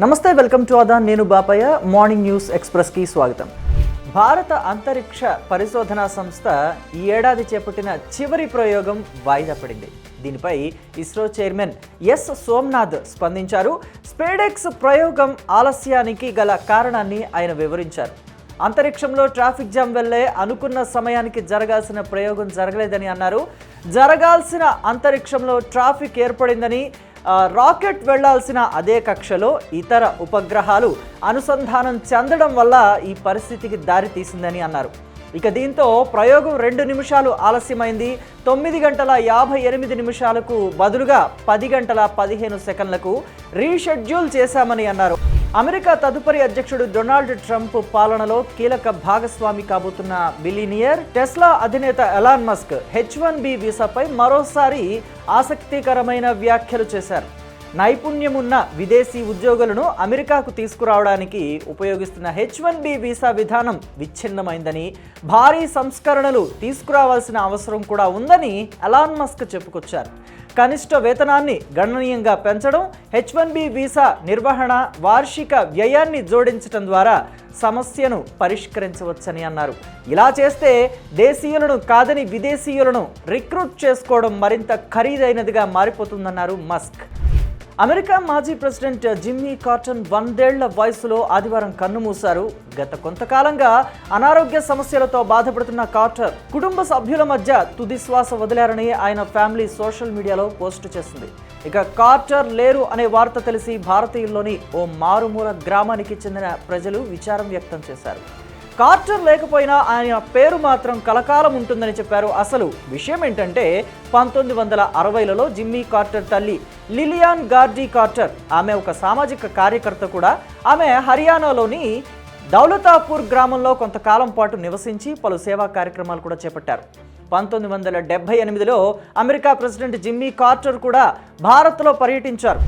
నమస్తే welcome to అదాన్ నేను Bapayya. Morning news ఎక్స్ప్రెస్కి స్వాగతం. భారత అంతరిక్ష పరిశోధనా సంస్థ ఈ ఏడాది చేపట్టిన చివరి ప్రయోగం వాయిదా పడింది. దీనిపై ఇస్రో చైర్మన్ ఎస్ సోమ్నాథ్ స్పందించారు. స్పేడెక్స్ ప్రయోగం ఆలస్యానికి గల కారణాన్ని ఆయన వివరించారు. అంతరిక్షంలో ట్రాఫిక్ జామ్ వల్లే అనుకున్న సమయానికి జరగాల్సిన ప్రయోగం జరగలేదని అన్నారు. జరగాల్సిన అంతరిక్షంలో ట్రాఫిక్ ఏర్పడిందని రాకెట్ వెళ్ళాల్సిన అదే కక్షలో ఇతర ఉపగ్రహాలు అనుసంధానం చెందడం వల్ల ఈ పరిస్థితికి దారి తీసిందని అన్నారు. ఇక దీంతో ప్రయోగం రెండు నిమిషాలు ఆలస్యమైంది. తొమ్మిది గంటల యాభై ఎనిమిది నిమిషాలకు బదులుగా పది గంటల పదిహేను సెకండ్లకు రీషెడ్యూల్ చేశామని అన్నారు. అమెరికా తదుపరి అధ్యక్షుడు డొనాల్డ్ ట్రంప్ పాలనలో కీలక భాగస్వామి కాబోతున్న బిలీనియర్ టెస్లా అధినేత Elon Musk H one B వీసాపై మరోసారి ఆసక్తికరమైన వ్యాఖ్యలు చేశారు. నైపుణ్యమున్న విదేశీ ఉద్యోగులను అమెరికాకు తీసుకురావడానికి ఉపయోగిస్తున్న హెచ్ వన్ బి వీసా విధానం విచ్ఛిన్నమైందని భారీ సంస్కరణలు తీసుకురావాల్సిన అవసరం కూడా ఉందని అలాన్ మస్క్ చెప్పుకొచ్చారు. కనిష్ట వేతనాన్ని గణనీయంగా పెంచడం హెచ్ వన్ బి వీసా నిర్వహణ వార్షిక వ్యయాన్ని జోడించడం ద్వారా సమస్యను పరిష్కరించవచ్చని అన్నారు. ఇలా చేస్తే దేశీయులను కాదని విదేశీయులను రిక్రూట్ చేసుకోవడం మరింత ఖరీదైనదిగా మారిపోతుందన్నారు మస్క్. అమెరికా మాజీ ప్రెసిడెంట్ జిమ్మీ కార్టన్ వందేళ్ళ వయసులో ఆదివారం కన్నుమూశారు. గత కొంతకాలంగా అనారోగ్య సమస్యలతో బాధపడుతున్న కార్టర్ కుటుంబ సభ్యుల మధ్య తుదిశ్వాస వదిలారని ఆయన ఫ్యామిలీ సోషల్ మీడియాలో పోస్టు చేసింది. ఇక కార్టర్ లేరు అనే వార్త తెలిసి భారతీయుల్లోని ఓ మారుమూల గ్రామానికి చెందిన ప్రజలు విచారం వ్యక్తం చేశారు. కార్టర్ లేకపోయినా ఆయన పేరు మాత్రం కలకాలం ఉంటుందని చెప్పారు. అసలు విషయం ఏంటంటే పంతొమ్మిది వందల అరవైలలో జిమ్మీ కార్టర్ తల్లి లిలియాన్ గార్డీ కార్టర్ ఆమె ఒక సామాజిక కార్యకర్త కూడా. ఆమె హర్యానాలోని దౌలతాపూర్ గ్రామంలో కొంతకాలం పాటు నివసించి పలు సేవా కార్యక్రమాలు కూడా చేపట్టారు. పంతొమ్మిది వందల డెబ్బై ఎనిమిదిలో అమెరికా ప్రెసిడెంట్ జిమ్మీ కార్టర్ కూడా భారత్లో పర్యటించారు.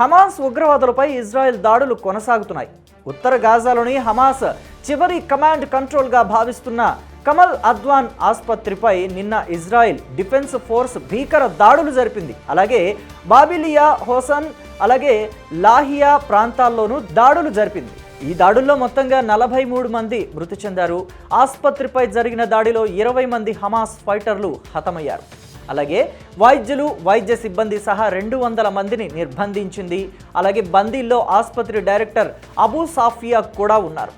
హమాస్ ఉగ్రవాదులపై ఇజ్రాయెల్ దాడులు కొనసాగుతున్నాయి. ఉత్తర గాజాలోని హమాస్ చివరి కమాండ్ కంట్రోల్గా భావిస్తున్న కమల్ అద్వాన్ ఆసుపత్రిపై నిన్న ఇజ్రాయెల్ డిఫెన్స్ ఫోర్స్ భీకర దాడులు జరిపింది. అలాగే బాబిలియా హోసన్ అలాగే లాహియా ప్రాంతాల్లోనూ దాడులు జరిపింది. ఈ దాడుల్లో మొత్తంగా నలభై మూడు మంది మృతి చెందారు. ఆసుపత్రిపై జరిగిన దాడిలో ఇరవై మంది హమాస్ ఫైటర్లు హతమయ్యారు. అలాగే వైద్యులు వైద్య సిబ్బంది సహా రెండు వందల మందిని నిర్బంధించింది. అలాగే బందీల్లో ఆసుపత్రి డైరెక్టర్ అబూ సాఫియా కూడా ఉన్నారు.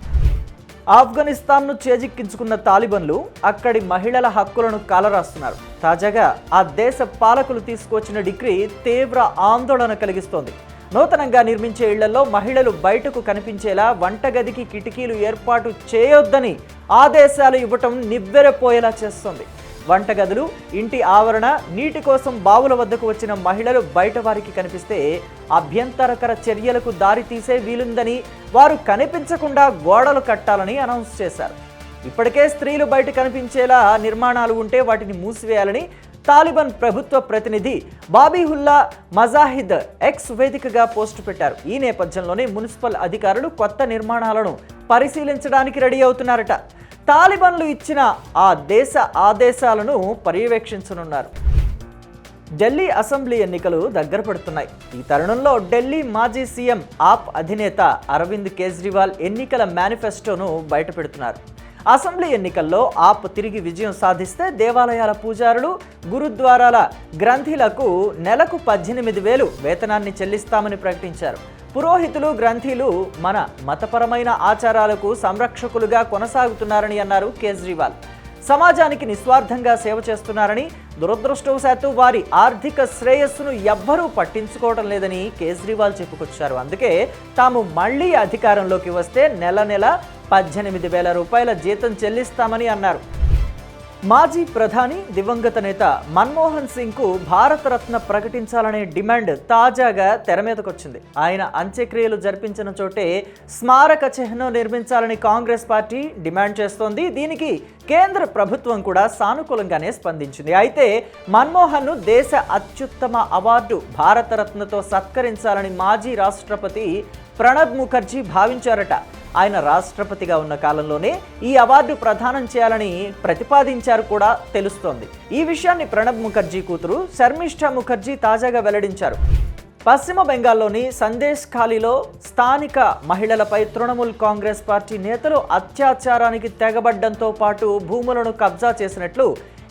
ఆఫ్ఘనిస్తాన్ను చేజిక్కించుకున్న తాలిబన్లు అక్కడి మహిళల హక్కులను కాలరాస్తున్నారు. తాజాగా ఆ దేశ పాలకులు తీసుకొచ్చిన డిగ్రీ తీవ్ర ఆందోళన కలిగిస్తోంది. నూతనంగా నిర్మించే ఇళ్ళలో మహిళలు బయటకు కనిపించేలా వంటగదికి కిటికీలు ఏర్పాటు చేయొద్దని ఆదేశాలు ఇవ్వటం నివ్వెరపోయేలా చేస్తోంది. వంటగదులు ఇంటి ఆవరణ నీటి కోసం బావుల వద్దకు వచ్చిన మహిళలు బయట వారికి కనిపిస్తే అభ్యంతరకర చర్యలకు దారి తీసే వీలుందని వారు కనిపించకుండా గోడలు కట్టాలని అనౌన్స్ చేశారు. ఇప్పటికే స్త్రీలు బయట కనిపించేలా నిర్మాణాలు ఉంటే వాటిని మూసివేయాలని తాలిబాన్ ప్రభుత్వ ప్రతినిధి బాబీహుల్లా మజాహిద్ ఎక్స్ వేదికగా పోస్టు పెట్టారు. ఈ నేపథ్యంలోనే మున్సిపల్ అధికారులు కొత్త నిర్మాణాలను పరిశీలించడానికి రెడీ అవుతున్నారట. తాలిబాన్లు ఇచ్చిన ఆ దేశ ఆదేశాలను పర్యవేక్షించనున్నారు. ఢిల్లీ అసెంబ్లీ ఎన్నికలు దగ్గర పడుతున్నాయి. ఈ తరుణంలో ఢిల్లీ మాజీ సీఎం ఆప్ అధినేత అరవింద్ కేజ్రీవాల్ ఎన్నికల మేనిఫెస్టోను బయటపెడుతున్నారు. అసెంబ్లీ ఎన్నికల్లో ఆప్ తిరిగి విజయం సాధిస్తే దేవాలయాల పూజారులు గురుద్వారాల గ్రంథీలకు నెలకు పద్దెనిమిది వేలు వేతనాన్ని చెల్లిస్తామని ప్రకటించారు. పురోహితులు గ్రంథీలు మన మతపరమైన ఆచారాలకు సంరక్షకులుగా కొనసాగుతున్నారని అన్నారు కేజ్రీవాల్. సమాజానికి నిస్వార్థంగా సేవ చేస్తున్నారని దురదృష్టవశాత్తు వారి ఆర్థిక శ్రేయస్సును ఎవ్వరూ పట్టించుకోవడం లేదని కేజ్రీవాల్ చెప్పుకొచ్చారు. అందుకే తాము మళ్ళీ అధికారంలోకి వస్తే నెల నెల పద్దెనిమిది వేల రూపాయల జీతం చెల్లిస్తామని అన్నారు. మాజీ ప్రధాని దివంగత నేత మన్మోహన్ సింగ్కు భారతరత్న ప్రకటించాలనే డిమాండ్ తాజాగా తెర మీదకొచ్చింది. ఆయన అంత్యక్రియలు జరిపించిన చోటే స్మారక చిహ్నం నిర్మించాలని కాంగ్రెస్ పార్టీ డిమాండ్ చేస్తోంది. దీనికి కేంద్ర ప్రభుత్వం కూడా సానుకూలంగానే స్పందించింది. అయితే మన్మోహన్ను దేశ అత్యుత్తమ అవార్డు భారతరత్నతో సత్కరించాలని మాజీ రాష్ట్రపతి ప్రణబ్ ముఖర్జీ భావించారట. ఆయన రాష్ట్రపతిగా ఉన్న కాలంలోనే ఈ అవార్డు ప్రదానం చేయాలని ప్రతిపాదించారు కూడా తెలుస్తోంది. ఈ విషయాన్ని ప్రణబ్ ముఖర్జీ కూతురు శర్మిష్ఠ ముఖర్జీ తాజాగా వెల్లడించారు. పశ్చిమ బెంగాల్లోని సందేశ్ ఖాళీలో స్థానిక మహిళలపై తృణమూల్ కాంగ్రెస్ పార్టీ నేతలు అత్యాచారానికి తెగబడ్డంతో పాటు భూములను కబ్జా చేసినట్లు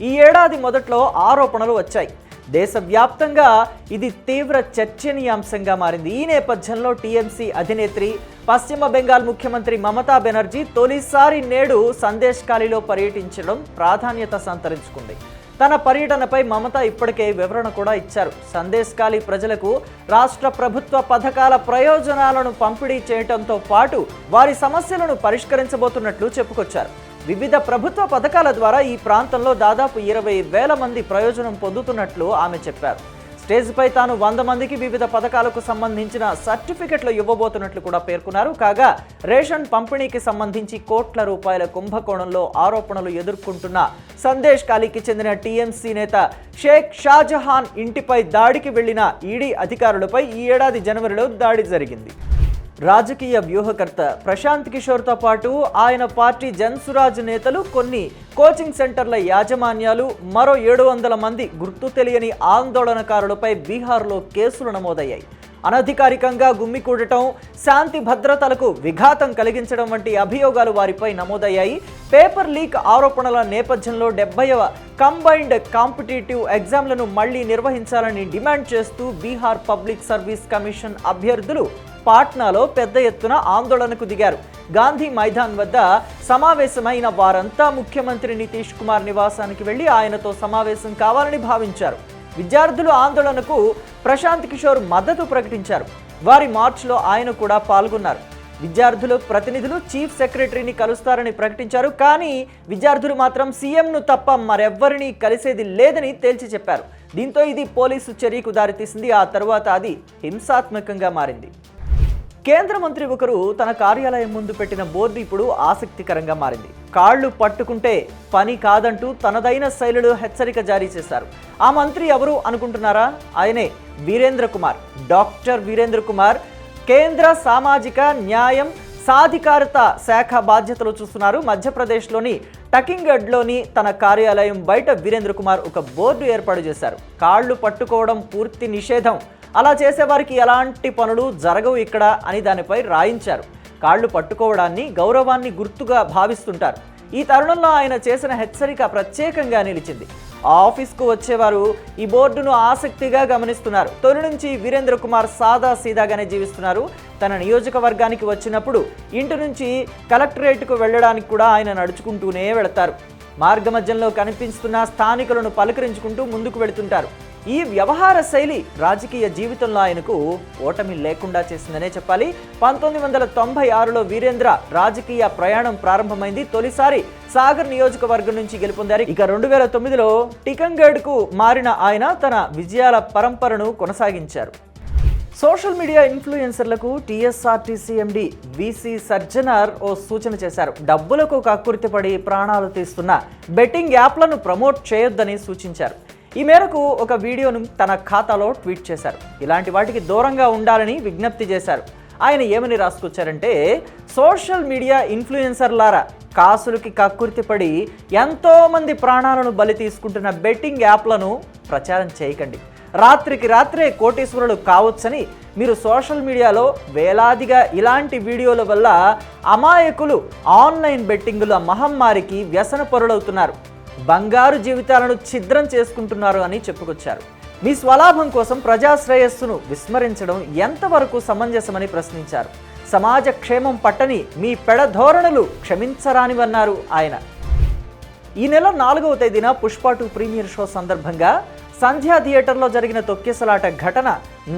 ఈ ఏడాది మొదట్లో ఆరోపణలు వచ్చాయి. దేశవ్యాప్తంగా ఇది తీవ్ర చర్చనీయాంశంగా మారింది. ఈ నేపథ్యంలో టీఎంసీ అధినేత్రి పశ్చిమ బెంగాల్ ముఖ్యమంత్రి మమతా బెనర్జీ తొలిసారి నేడు సందేశ్ ఖాళీలో పర్యటించడం ప్రాధాన్యత సంతరించుకుంది. తన పర్యటనపై మమత ఇప్పటికే వివరణ కూడా ఇచ్చారు. సందేశ్ ఖాళీ ప్రజలకు రాష్ట్ర ప్రభుత్వ పథకాల ప్రయోజనాలను పంపిణీ చేయడంతో పాటు వారి సమస్యలను పరిష్కరించబోతున్నట్లు చెప్పుకొచ్చారు. వివిధ ప్రభుత్వ పథకాల ద్వారా ఈ ప్రాంతంలో దాదాపు ఇరవై వేల మంది ప్రయోజనం పొందుతున్నట్లు ఆమె చెప్పారు. స్టేజ్పై తాను వంద మందికి వివిధ పథకాలకు సంబంధించిన సర్టిఫికెట్లు ఇవ్వబోతున్నట్లు కూడా పేర్కొన్నారు. కాగా రేషన్ పంపిణీకి సంబంధించి కోట్ల రూపాయల కుంభకోణంలో ఆరోపణలు ఎదుర్కొంటున్న సందేశ్ కాలీకి చెందిన టీఎంసీ నేత షేక్ షాజహాన్ ఇంటిపై దాడికి వెళ్ళిన ఈడీ అధికారులపై ఈ ఏడాది జనవరిలో దాడి జరిగింది. రాజకీయ వ్యూహకర్త ప్రశాంత్ కిషోర్తో పాటు ఆయన పార్టీ జన్సురాజ్ నేతలు కొన్ని కోచింగ్ సెంటర్ల యాజమాన్యాలు మరో ఏడు వందల మంది గుర్తు తెలియని ఆందోళనకారులపై బీహార్లో కేసులు నమోదయ్యాయి. అనధికారికంగా గుమ్మికూడటం శాంతి భద్రతలకు విఘాతం కలిగించడం వంటి అభియోగాలు వారిపై నమోదయ్యాయి. పేపర్ లీక్ ఆరోపణల నేపథ్యంలో డెబ్బైవ కంబైన్డ్ కాంపిటేటివ్ ఎగ్జామ్లను మళ్ళీ నిర్వహించాలని డిమాండ్ చేస్తూ బీహార్ పబ్లిక్ సర్వీస్ కమిషన్ అభ్యర్థులు పాట్నాలో పెద్ద ఎత్తున ఆందోళనకు దిగారు. గాంధీ మైదాన్ వద్ద సమావేశమైన వారంతా ముఖ్యమంత్రి నితీష్ కుమార్ నివాసానికి వెళ్ళి ఆయనతో సమావేశం కావాలని భావించారు. విద్యార్థులు ఆందోళనకు ప్రశాంత్ కిషోర్ మద్దతు ప్రకటించారు. వారి మార్చ్లో ఆయన కూడా పాల్గొన్నారు. విద్యార్థులు ప్రతినిధులు చీఫ్ సెక్రటరీని కలుస్తారని ప్రకటించారు. కానీ విద్యార్థులు మాత్రం సీఎంను తప్ప మరెవ్వరిని కలిసేది లేదని తేల్చి చెప్పారు. దీంతో ఇది పోలీసు చర్యకు దారితీసింది. ఆ తరువాత అది హింసాత్మకంగా మారింది. కేంద్ర మంత్రి ఒకరు తన కార్యాలయం ముందు పెట్టిన బోర్డు ఇప్పుడు ఆసక్తికరంగా మారింది. కాళ్ళు పట్టుకుంటే పని కాదంటూ తనదైన శైలిలో హెచ్చరిక జారీ చేశారు. ఆ మంత్రి ఎవరు అనుకుంటున్నారా? ఆయనే వీరేంద్ర కుమార్. డాక్టర్ వీరేంద్ర కుమార్ కేంద్ర సామాజిక న్యాయం సాధికారత శాఖ బాధ్యతలు చూస్తున్నారు. మధ్యప్రదేశ్లోని టకింగ్గఢ్లోని తన కార్యాలయం బయట వీరేంద్ర కుమార్ ఒక బోర్డు ఏర్పాటు చేశారు. కాళ్ళు పట్టుకోవడం పూర్తి నిషేధం. అలా చేసేవారికి ఎలాంటి పనులు జరగవు ఇక్కడ అని దానిపై రాయించారు. కాళ్ళు పట్టుకోవడాన్ని గౌరవాన్ని గుర్తుగా భావిస్తుంటారు. ఈ తరుణంలో ఆయన చేసిన హెచ్చరిక ప్రత్యేకంగా నిలిచింది. ఆ ఆఫీస్కు వచ్చేవారు ఈ బోర్డును ఆసక్తిగా గమనిస్తున్నారు. తొలి నుంచి వీరేంద్ర కుమార్ సాదా సీదాగానే జీవిస్తున్నారు. తన నియోజకవర్గానికి వచ్చినప్పుడు ఇంటి నుంచి కలెక్టరేట్కు వెళ్ళడానికి కూడా ఆయన నడుచుకుంటూనే వెళతారు. మార్గమధ్యంలో కనిపిస్తున్న స్థానికులను పలకరించుకుంటూ ముందుకు వెళుతుంటారు. ఈ వ్యవహార శైలి రాజకీయ జీవితంలో ఆయనకు ఓటమి లేకుండా చేసిందనే చెప్పాలి. పంతొమ్మిది వందల తొంభై ఆరులో వీరేంద్ర రాజకీయ ప్రయాణం ప్రారంభమైంది. తొలిసారి సాగర్ నియోజకవర్గం నుంచి గెలుపొందారు. ఇక రెండు వేల తొమ్మిదిలో టికంగఢ్కు మారిన ఆయన తన విజయాల పరంపరను కొనసాగించారు. సోషల్ మీడియా ఇన్ఫ్లుయెన్సర్లకు టీఎస్ఆర్టీసీ ఎండి విసి సర్జనర్ ఓ సూచన చేశారు. డబ్బులకు కక్కుర్తిపడి ప్రాణాలు తీస్తున్న బెట్టింగ్ యాప్లను ప్రమోట్ చేయొద్దని సూచించారు. ఈ మేరకు ఒక వీడియోను తన ఖాతాలో ట్వీట్ చేశారు. ఇలాంటి వాటికి దూరంగా ఉండాలని విజ్ఞప్తి చేశారు. ఆయన ఏమని రాసుకొచ్చారంటే సోషల్ మీడియా ఇన్ఫ్లుయెన్సర్లారా కాసులకి కక్కుర్తిపడి ఎంతోమంది ప్రాణాలను బలి తీసుకుంటున్న బెట్టింగ్ యాప్లను ప్రచారం చేయకండి. రాత్రికి రాత్రే కోటీశ్వరులు కావచ్చని మీరు సోషల్ మీడియాలో వేలాదిగా ఇలాంటి వీడియోల వల్ల అమాయకులు ఆన్లైన్ బెట్టింగుల మహమ్మారికి వ్యసన పరులవుతున్నారు. బంగారు జీవితాలను ఛిద్రం చేసుకుంటున్నారు అని చెప్పుకొచ్చారు. మీ స్వలాభం కోసం ప్రజాశ్రేయస్సును విస్మరించడం ఎంతవరకు సమంజసమని ప్రశ్నించారు. సమాజ క్షేమం పట్టని మీ పెడధోరణులు క్షమించరానివన్నారు ఆయన. ఈ నెల నాలుగవ తేదీన పుష్ప టూ ప్రీమియర్ షో సందర్భంగా సంధ్యా థియేటర్లో జరిగిన తొక్కిసలాట ఘటన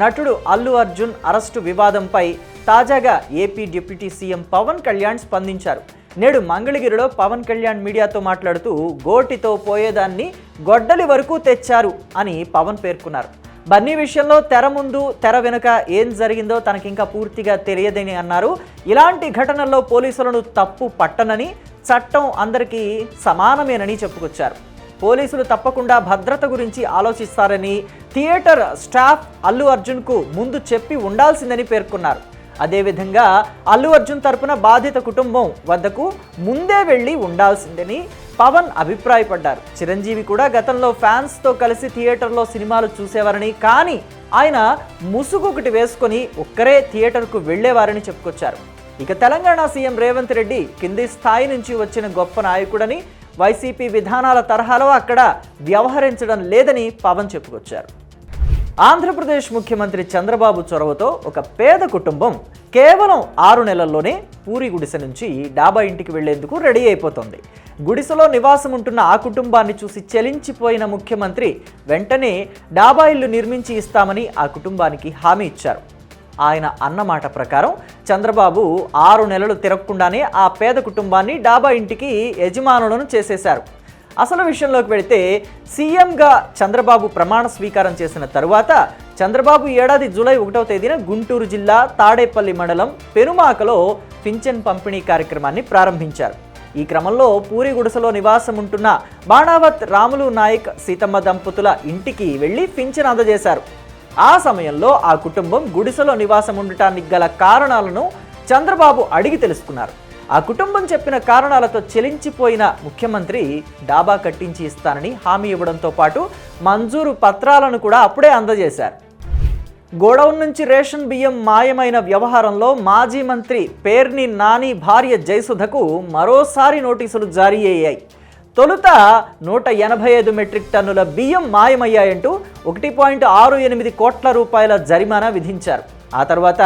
నటుడు అల్లు అర్జున్ అరెస్టు వివాదంపై తాజాగా AP deputy CM Pawan Kalyan స్పందించారు. నేడు మంగళగిరిలో పవన్ కళ్యాణ్ మీడియాతో మాట్లాడుతూ గోటితో పోయేదాన్ని గొడ్డలి వరకు తెచ్చారు అని పవన్ పేర్కొన్నారు. బన్నీ విషయంలో తెర ముందు తెర వెనుక ఏం జరిగిందో తనకింకా పూర్తిగా తెలియదని అన్నారు. ఇలాంటి ఘటనల్లో పోలీసులను తప్పు పట్టనని చట్టం అందరికీ సమానమేనని చెప్పుకొచ్చారు. పోలీసులు తప్పకుండా భద్రత గురించి ఆలోచిస్తారని థియేటర్ స్టాఫ్ అల్లు అర్జున్కు ముందు చెప్పి ఉండాల్సిందని పేర్కొన్నారు. అదేవిధంగా అల్లు అర్జున్ తరపున బాధిత కుటుంబం వద్దకు ముందే వెళ్ళి ఉండాల్సిందని పవన్ అభిప్రాయపడ్డారు. చిరంజీవి కూడా గతంలో ఫ్యాన్స్తో కలిసి థియేటర్లో సినిమాలు చూసేవారని కానీ ఆయన ముసుగు ఒకటి వేసుకొని ఒక్కరే థియేటర్కు వెళ్ళేవారని చెప్పుకొచ్చారు. ఇక తెలంగాణ సీఎం రేవంత్ రెడ్డి కింది స్థాయి నుంచి వచ్చిన గొప్ప నాయకుడని వైసీపీ విధానాల తరహాలో అక్కడ వ్యవహరించడం లేదని పవన్ చెప్పుకొచ్చారు. ఆంధ్రప్రదేశ్ ముఖ్యమంత్రి చంద్రబాబు చొరవతో ఒక పేద కుటుంబం కేవలం ఆరు నెలల్లోనే పూరి గుడిసె నుంచి డాబా ఇంటికి వెళ్ళేందుకు రెడీ అయిపోతుంది. గుడిసెలో నివాసం ఉంటున్న ఆ కుటుంబాన్ని చూసి చెలించిపోయిన ముఖ్యమంత్రి వెంటనే డాబా ఇల్లు నిర్మించి ఇస్తామని ఆ కుటుంబానికి హామీ ఇచ్చారు. ఆయన అన్నమాట ప్రకారం చంద్రబాబు ఆరు నెలలు తిరగకుండానే ఆ పేద కుటుంబాన్ని డాబా ఇంటికి యజమానులను చేసేశారు. అసలు విషయంలోకి వెళితే సీఎంగా చంద్రబాబు ప్రమాణ స్వీకారం చేసిన తరువాత చంద్రబాబు ఏడాది జూలై ఒకటవ తేదీన గుంటూరు జిల్లా తాడేపల్లి మండలం పెనుమాకలో పింఛన్ పంపిణీ కార్యక్రమాన్ని ప్రారంభించారు. ఈ క్రమంలో పూరి గుడిసెలో నివాసం ఉంటున్న బాణావత్ రాములు నాయక్ సీతమ్మ దంపతుల ఇంటికి వెళ్ళి పింఛన్ అందజేశారు. ఆ సమయంలో ఆ కుటుంబం గుడిసెలో నివాసం ఉండటానికి గల కారణాలను చంద్రబాబు అడిగి తెలుసుకున్నారు. ఆ కుటుంబం చెప్పిన కారణాలతో చెలించిపోయిన ముఖ్యమంత్రి డాబా కట్టించి ఇస్తానని హామీ ఇవ్వడంతో పాటు మంజూరు పత్రాలను కూడా అప్పుడే అందజేశారు. గోడౌన్ నుంచి రేషన్ బియ్యం మాయమైన వ్యవహారంలో మాజీ మంత్రి పేర్ని నాని భార్య జయసుధకు మరోసారి నోటీసులు జారీ అయ్యాయి. తొలుత నూట ఎనభై ఐదు మెట్రిక్ టన్నుల బియ్యం మాయమయ్యాయంటూ ఒకటి పాయింట్ ఆరు ఎనిమిది కోట్ల రూపాయల జరిమానా విధించారు. ఆ తర్వాత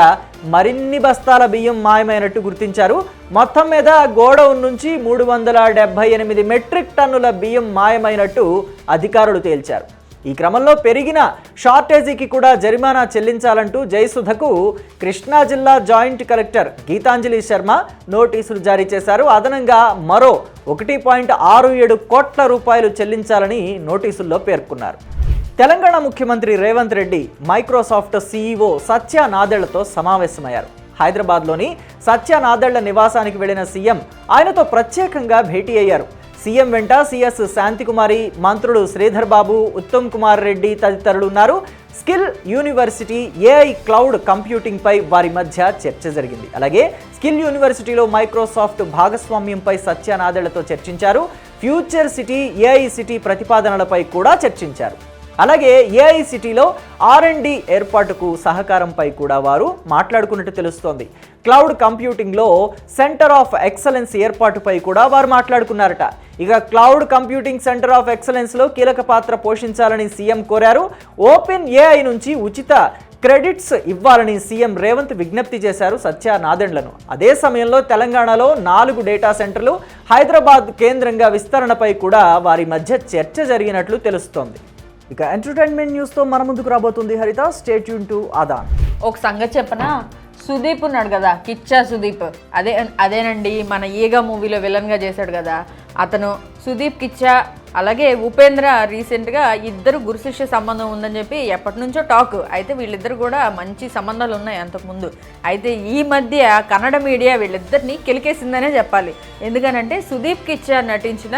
మరిన్ని బస్తాల బియ్యం మాయమైనట్టు గుర్తించారు. మొత్తం మీద గోడౌన్ నుంచి మూడు వందల డెబ్బై ఎనిమిది మెట్రిక్ టన్నుల బియ్యం మాయమైనట్టు అధికారులు తేల్చారు. ఈ క్రమంలో పెరిగిన షార్టేజీకి కూడా జరిమానా చెల్లించాలంటూ జయసుధకు కృష్ణా జిల్లా జాయింట్ కలెక్టర్ గీతాంజలి శర్మ నోటీసులు జారీ చేశారు. అదనంగా మరో ఒకటి పాయింట్ ఆరు ఏడు కోట్ల రూపాయలు చెల్లించాలని నోటీసుల్లో పేర్కొన్నారు. తెలంగాణ ముఖ్యమంత్రి రేవంత్ రెడ్డి మైక్రోసాఫ్ట్ సీఈఓ సత్య నాదెళ్ళతో సమావేశమయ్యారు. హైదరాబాద్లోని సత్య నాదెళ్ళ నివాసానికి వెళ్ళిన సీఎం ఆయనతో ప్రత్యేకంగా భేటీ అయ్యారు. సీఎం వెంట సిఎస్ శాంతికుమారి మంత్రులు శ్రీధర్ బాబు ఉత్తమ్ కుమార్ రెడ్డి తదితరులు ఉన్నారు. Skill university AI cloud computing పై వారి మధ్య చర్చ జరిగింది. అలాగే స్కిల్ యూనివర్సిటీలో మైక్రోసాఫ్ట్ భాగస్వామ్యంపై సత్యనాదెళ్ళతో చర్చించారు. ఫ్యూచర్ సిటీ ఏఐ సిటీ ప్రతిపాదనలపై కూడా చర్చించారు. అలాగే ఏఐసిటీలో ఆర్ అండ్ డి ఏర్పాటుకు సహకారంపై కూడా వారు మాట్లాడుకున్నట్టు తెలుస్తోంది. క్లౌడ్ కంప్యూటింగ్లో సెంటర్ ఆఫ్ ఎక్సలెన్స్ ఏర్పాటుపై కూడా వారు మాట్లాడుకున్నారట. ఇక క్లౌడ్ కంప్యూటింగ్ సెంటర్ ఆఫ్ ఎక్సలెన్స్లో కీలక పాత్ర పోషించాలని సీఎం కోరారు. ఓపెన్ ఏఐ నుంచి ఉచిత క్రెడిట్స్ ఇవ్వాలని సీఎం రేవంత్ విజ్ఞప్తి చేశారు సత్య నాదెండ్లను అదే సమయంలో తెలంగాణలో నాలుగు డేటా సెంటర్లు హైదరాబాద్ కేంద్రంగా విస్తరణపై కూడా వారి మధ్య చర్చ జరిగినట్లు తెలుస్తోంది. ఇక ఎంటర్టైన్మెంట్ న్యూస్తో మన ముందుకు రాబోతుంది హరిత స్టేట్ యూన్ టు ఆదాన్ ఒక సంగతి చెప్పనా? సుదీప్ ఉన్నాడు కదా కిచ్చా సుదీప్. అదే అదేనండి మన ఈగ మూవీలో విలన్గా చేశాడు కదా. అతను సుదీప్ కిచ్చా అలాగే ఉపేంద్ర రీసెంట్గా ఇద్దరు గురుశిష్య సంబంధం ఉందని చెప్పి ఎప్పటి నుంచో టాక్. అయితే వీళ్ళిద్దరు కూడా మంచి సంబంధాలు ఉన్నాయి అంతకుముందు. అయితే ఈ మధ్య కన్నడ మీడియా వీళ్ళిద్దరిని కెలికేసిందనే చెప్పాలి. ఎందుకనంటే సుదీప్ కిచ్చా నటించిన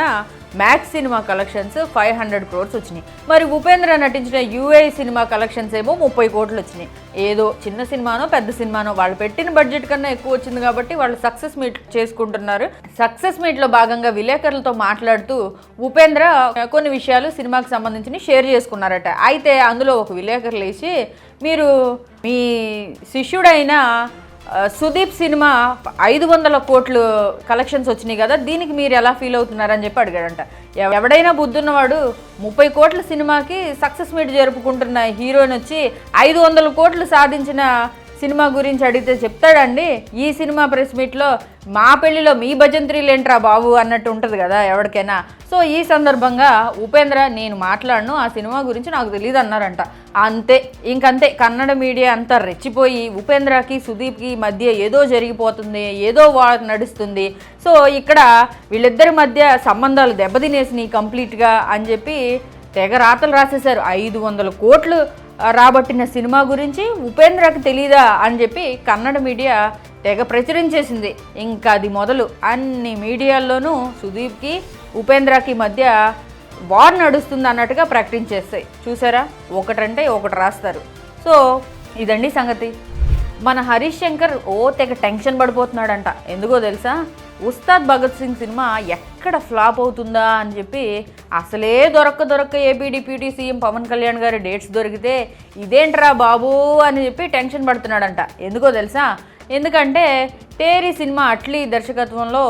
Max cinema collections five hundred crores వచ్చినాయి. మరి ఉపేంద్ర నటించిన యూఏ సినిమా కలెక్షన్స్ ఏమో ముప్పై కోట్లు వచ్చినాయి. ఏదో చిన్న సినిమానో పెద్ద సినిమానో వాళ్ళు పెట్టిన బడ్జెట్ కన్నా ఎక్కువ వచ్చింది కాబట్టి వాళ్ళు సక్సెస్ మీట్ చేసుకుంటున్నారు. సక్సెస్ మీట్లో భాగంగా విలేకరులతో మాట్లాడుతూ ఉపేంద్ర కొన్ని విషయాలు సినిమాకి సంబంధించి షేర్ చేసుకున్నారట. అయితే అందులో ఒక విలేకరులు లేచి మీరు మీ శిష్యుడైన సుదీప్ సినిమా ఐదు వందల కోట్లు కలెక్షన్స్ వచ్చినాయి కదా దీనికి మీరు ఎలా ఫీల్ అవుతున్నారని చెప్పి అడిగాడంట. ఎవడైనా బుద్ధున్నవాడు ముప్పై కోట్ల సినిమాకి సక్సెస్ మీట్ జరుపుకుంటున్న హీరోయిన్ వచ్చి ఐదు వందల కోట్లు సాధించిన సినిమా గురించి అడిగితే చెప్తాడండి ఈ సినిమా ప్రెస్ మీట్లో మా పెళ్ళిలో మీ భజంత్రీలు ఏంట్రా బాబు అన్నట్టు ఉంటుంది కదా ఎవరికైనా. సో ఈ సందర్భంగా ఉపేంద్ర నేను మాట్లాడను ఆ సినిమా గురించి నాకు తెలియదు అన్నారంట. అంతే ఇంకంతే కన్నడ మీడియా అంతా రెచ్చిపోయి ఉపేంద్రకి సుదీప్కి మధ్య ఏదో జరిగిపోతుంది ఏదో వార్ నడుస్తుంది. సో ఇక్కడ వీళ్ళిద్దరి మధ్య సంబంధాలు దెబ్బతినేసినాయి కంప్లీట్గా అని చెప్పి తెగ రాతలు రాసేశారు. ఐదు వందల కోట్లు రాబట్టిన సినిమా గురించి ఉపేంద్రకి తెలీదా అని చెప్పి కన్నడ మీడియా తెగ ప్రచురించేసింది ఇంకా అది మొదలు. అన్ని మీడియాల్లోనూ సుదీప్కి ఉపేంద్రకి మధ్య వార్ నడుస్తుంది అన్నట్టుగా ప్రకటించేస్తాయి. చూసారా? ఒకటంటే ఒకటి రాస్తారు. సో ఇదండి సంగతి. మన హరీష్ శంకర్ ఓ తెగ టెన్షన్ పడిపోతున్నాడంట. ఎందుకో తెలుసా? ఉస్తాద్ భగత్ సింగ్ సినిమా ఎక్కడ ఫ్లాప్ అవుతుందా అని చెప్పి అసలే దొరక్క దొరక్క AP deputy CM Pawan Kalyan గారి డేట్స్ దొరికితే ఇదేంట్రా బాబు అని చెప్పి టెన్షన్ పడుతున్నాడంట. ఎందుకో తెలుసా? ఎందుకంటే తేరి సినిమా అట్లీ దర్శకత్వంలో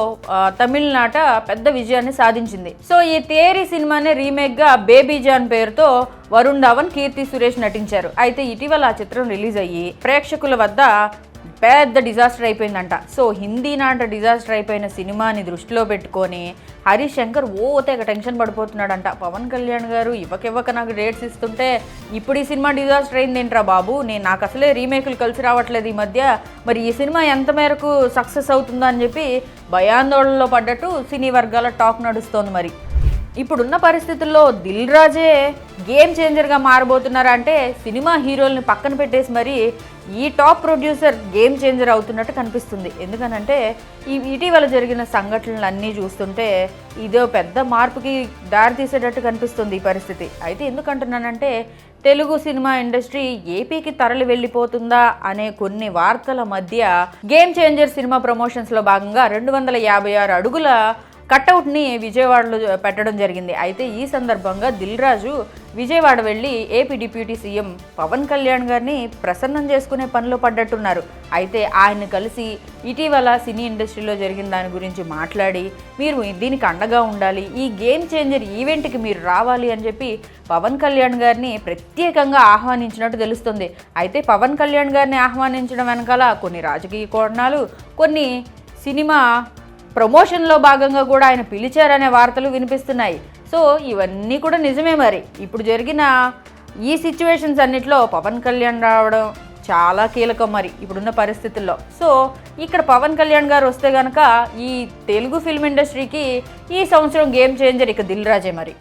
తమిళనాట పెద్ద విజయాన్ని సాధించింది. సో ఈ తేరి సినిమానే రీమేక్గా బేబీ జాన్ పేరుతో వరుణ్ ధావన్ కీర్తి సురేష్ నటించారు. అయితే ఇటీవల ఆ చిత్రం రిలీజ్ అయ్యి ప్రేక్షకుల వద్ద పెద్ద డిజాస్టర్ అయిపోయిందంట. సో హిందీ నాట డిజాస్టర్ అయిపోయిన సినిమాని దృష్టిలో పెట్టుకొని హరీష్ శంకర్ ఓ తెగ టెన్షన్ పడిపోతున్నాడంట. పవన్ కళ్యాణ్ గారు ఇవ్వకివ్వక నాకు డేట్స్ ఇస్తుంటే ఇప్పుడు ఈ సినిమా డిజాస్టర్ అయింది ఏంట్రా బాబు? నేను నాకు అసలే రీమేకులు కలిసి రావట్లేదు ఈ మధ్య. మరి ఈ సినిమా ఎంత మేరకు సక్సెస్ అవుతుందా? అని చెప్పి భయాందోళనలో పడ్డట్టు సినీ వర్గాల టాక్ నడుస్తోంది మరి. ఇప్పుడున్న పరిస్థితుల్లో దిల్ రాజే గేమ్ చేంజర్గా మారబోతున్నారా అంటే సినిమా హీరోల్ని పక్కన పెట్టేసి మరి ఈ టాప్ ప్రొడ్యూసర్ గేమ్ చేంజర్ అవుతున్నట్టు కనిపిస్తుంది. ఎందుకనంటే ఈ ఇటీవల జరిగిన సంఘటనలు అన్నీ చూస్తుంటే ఇదో పెద్ద మార్పుకి దారితీసేటట్టు కనిపిస్తుంది ఈ పరిస్థితి. అయితే ఎందుకంటున్నానంటే తెలుగు సినిమా ఇండస్ట్రీ ఏపీకి తరలి వెళ్ళిపోతుందా అనే కొన్ని వార్తల మధ్య గేమ్ చేంజర్ సినిమా ప్రమోషన్స్లో భాగంగా రెండు వందల యాభై ఆరు అడుగుల కట్అవుట్ని విజయవాడలో పెట్టడం జరిగింది. అయితే ఈ సందర్భంగా దిల్ రాజు విజయవాడ వెళ్ళి AP deputy CM Pawan Kalyan గారిని ప్రసన్నం చేసుకునే పనిలో పడ్డట్టున్నారు. అయితే ఆయన కలిసి ఇటీవల సినీ ఇండస్ట్రీలో జరిగిన దాని గురించి మాట్లాడి మీరు దీనికి అండగా ఉండాలి ఈ గేమ్ చేంజర్ ఈవెంట్కి మీరు రావాలి అని చెప్పి పవన్ కళ్యాణ్ గారిని ప్రత్యేకంగా ఆహ్వానించినట్టు తెలుస్తుంది. అయితే పవన్ కళ్యాణ్ గారిని ఆహ్వానించడం వెనకాల కొన్ని రాజకీయ కోణాలు కొన్ని సినిమా ప్రమోషన్లో భాగంగా కూడా ఆయన పిలిచారనే వార్తలు వినిపిస్తున్నాయి. సో ఇవన్నీ కూడా నిజమే మరి. ఇప్పుడు జరిగిన ఈ సిచ్యువేషన్స్ అన్నిట్లో పవన్ కళ్యాణ్ రావడం చాలా కీలకం మరి ఇప్పుడున్న పరిస్థితుల్లో. సో ఇక్కడ పవన్ కళ్యాణ్ గారు వస్తే కనుక ఈ తెలుగు ఫిల్మ్ ఇండస్ట్రీకి ఈ సంవత్సరం గేమ్ చేంజర్ ఇక దిల్ రాజే మరి.